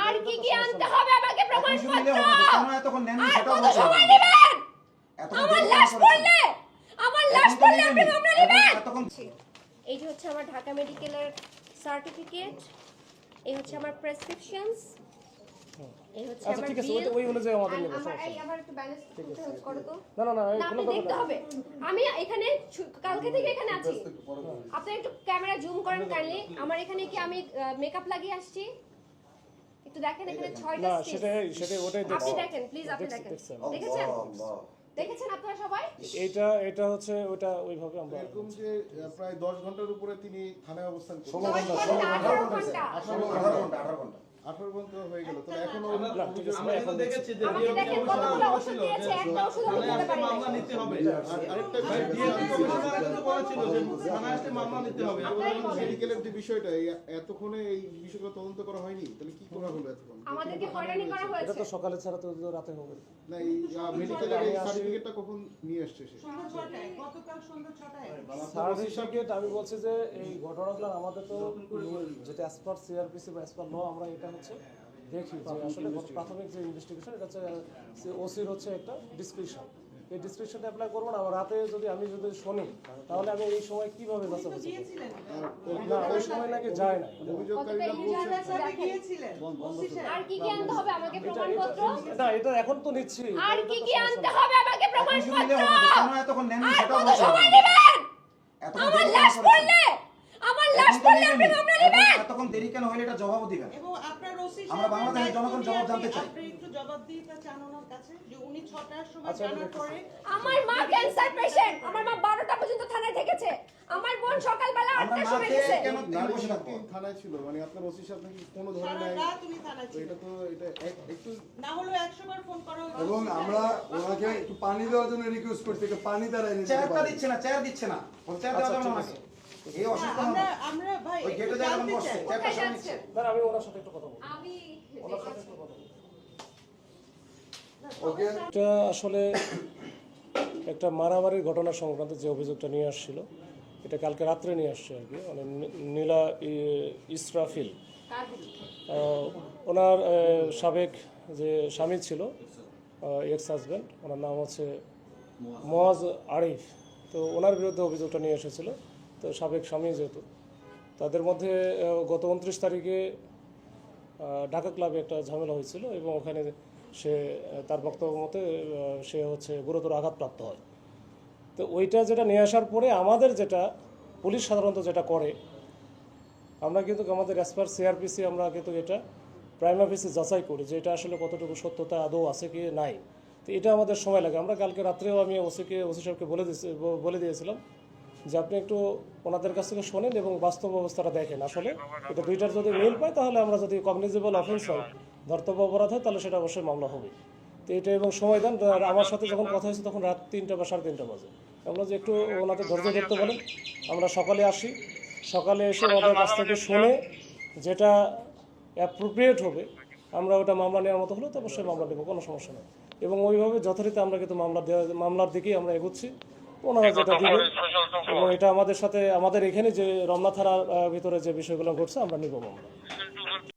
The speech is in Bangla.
আর কি কি আনতে হবে আমাকে প্রমাণপত্র কেন এতক্ষণ সময় নেবেন? আমার লাশ পড়লে আমার লাশ পড়লে আপনি মামলা নেবেন? এই যে হচ্ছে আমার ঢাকা মেডিকেলের সার্টিফিকেট এই হচ্ছে আমার প্রেসক্রিপশনস এই হচ্ছে আচ্ছা আমার ঠিক আছে ওই- ওই অনুযায়ী আমাদের আর নেব আমার সমস্যা এই আমার একটু ব্যালেন্স করতে হেল্প করো তো। না না না কোনো দেখতে হবে। আমি এখানে কালকে থেকে এখানে আছি আপনি একটু ক্যামেরা জুম করেন কাইন্ডলি আমার এখানে কি আমি মেকআপ লাগিয়ে আসছি? একটু দেখেন এখানে ছয়টা না। সেটাই সেটাই ওটাই আপনি দেখছি দেখেন প্লিজ আপনি দেখেন। দেখেছেন? দেখেছেন আপনারা সবাই? এটা এটা হচ্ছে ওটা ওইভাবে আমরা এরকম যে প্রায় দশ ঘণ্টার উপরে তিনি থানায় অবস্থান করেন ষোলো ঘণ্টা, ঘণ্টা, আঠারো ঘণ্টা। 18 ঘণ্টা, আঠারো ঘণ্টা, আঠারো ঘণ্টা। হয়ে গেল তবে এখনও না, ঠিক আছে, আমরা এখন দেখছি। আমাকে কতগুলো ওষুধ দিয়েছে একটা ওষুধ আমি মামলা নিতে হবে। আরেকটা বিষয় DLG কমিশনার আগে তো বলেছিল যে থানায় আসলে মামলা নিতে হবে। মেডিকেলের যে বিষয়টা এতক্ষণে এই বিষয়গুলো তদন্ত করা হয়নি তাহলে কি করা হলো এতক্ষণ? আমাদেরকে হয়রানি করা এটা তো সকালে ছাড়া তো রাতে হবে। না এই মেডিকেলের এই সার্টিফিকেটটা কখন নিয়ে আসছে সে? সার্টিফিকেট আমি বলছি যে এই ঘটনাগুলো আমাদের তো যেটা অ্যাজ পার সিআরপিসি বা অ্যাজ পার ল আমরা এটা হচ্ছে। দেখি যে আসলে প্রাথমিক যে ইনভেস্টিগেশন এটা হচ্ছে ওসির হচ্ছে একটা ডিসক্রিপশন এই ডিসক্রিপশনটা অ্যাপ্লাই করব না রাতে যদি আমি যদি শুনি তাহলে আমি এই সময় কীভাবে বাঁচাবো না ওই সময় নাকি যায় না। কতটা অভিযোগকারীরা ইউজার বলছে আছে দেখেন। আর কি কি আনতে হবে আমাকে প্রমাণপত্র? না এটা এখন তো নিচ্ছি। আর কি কি আনতে হবে আমাকে প্রমাণপত্র? হবে না, কেন এতক্ষণ নেননি আর সেটাও কত বলতে হবে সময় আমাকে। নেবেন? এতক্ষণ আমার লাশ আমার লাশ পড়লে আপনি নিলেনই। মামলা এখন নেবেন এতক্ষণ দেরি কেন হইলে? এটা জবাবও দিবেন। এবং আপনার ওসি আমরা বাংলাদেশের জনগণ জবাব জানতে চাই। আপনি একটু জবাব দিতে চান ওনার কাছে যে উনি ছটার সময় আচ্ছা, জানার পরে আমার মা ক্যান্সার পেশেন্ট আমার মা বারোটা পর্যন্ত থানায় থেকেছে। আমার বোন সকালবেলা আমরা সময় গেছে কেন তিন বসে থাকব? থানায় ছিল মানে আপনার ওসি সাহেব নাকি কোনো সারা ধরনের রাত উনি থানায় ছিল এটা তো এটা একটু না হলেও একশো বার ফোন করা এবং আমরা ওনাকে একটু পানি দেওয়ার জন্য রিকোয়েস্ট করছি পানি দ্বারা এনে চেয়ারটা দিচ্ছে না চেয়ার দিচ্ছে না। চেয়ার দেওয়া যাবে না আমাকে এই অসুস্থ আমরা আমরা ভাই ওই গেটে যায় বসছে। কোথায় সরে নিচ্ছে। আমি ওনার সাথে একটু কথা বলব। আমি ওনার সাথে একটু কথা বলব। ওকে এটা আসলে একটা মারামারির ঘটনা সংক্রান্ত যে অভিযোগটা নিয়ে আসছিল এটা কালকে রাত্রে নিয়ে আসছে আর কি মানে নীলা ইসরাফিল। ওনার সাবেক যে স্বামী ছিল এক্স হাজব্যান্ড ওনার নাম হচ্ছে মোয়াজ আরিফ। তো ওনার বিরুদ্ধে অভিযোগটা নিয়ে এসেছিল। তো সাবেক স্বামী যেহেতু। তাদের মধ্যে গত উনত্রিশ তারিখে ঢাকা ক্লাবে একটা ঝামেলা হয়েছিল এবং ওখানে সে তার বক্তব্য মতে সে হচ্ছে গুরুতর আঘাতপ্রাপ্ত হয়। তো ওইটা যেটা নিয়ে আসার পরে আমাদের যেটা, পুলিশ সাধারণত যেটা করে, আমরা কিন্তু আমাদের অ্যাজ পার সিআরপিসি আমরা কিন্তু এটা প্রাইম অফিসে যাচাই করি যে এটা আসলে কতটুকু সত্যতা, আদৌ আছে কি নাই। তো এটা আমাদের সময় লাগে। আমরা কালকে রাত্রেও আমি ওসিকে, ওসি সাহেবকে বলে দিয়েছি, বলে দিয়েছিলাম যে আপনি একটু ওনাদের কাছ থেকে শোনেন এবং বাস্তব অবস্থাটা দেখেন। আসলে এটা দুইটার যদি মিল পায়, তাহলে আমরা যদি কগনিজেবল অফেন্স হয়, ধর্তব্য অপরাধ হয়, তাহলে সেটা অবশ্যই মামলা হবে। তো এটা এবং সময় দেন আমার সাথে যখন কথা হয়েছে তখন রাত তিনটা বা সাড়ে তিনটা বাজে। আমরা যে একটু ওনাদের ধৈর্য ধরতে বলেন, আমরা সকালে আসি। সকালে এসে ওনাদের কাছ থেকে শুনে যেটা অ্যাপ্রোপ্রিয়েট হবে, আমরা ওটা মামলা নেওয়ার মতো হলে তো অবশ্যই মামলা নেব, কোনো সমস্যা নেই। এবং ওইভাবে যথারীতি আমরা কিন্তু মামলা দেওয়া মামলার দিকেই আমরা এগোচ্ছি। ওনারা যেটা দিবেন এবং এটা আমাদের সাথে আমাদের এখানে যে রমনা থানার ভিতরে যে বিষয়গুলো ঘটছে আমরা নিব মামলা।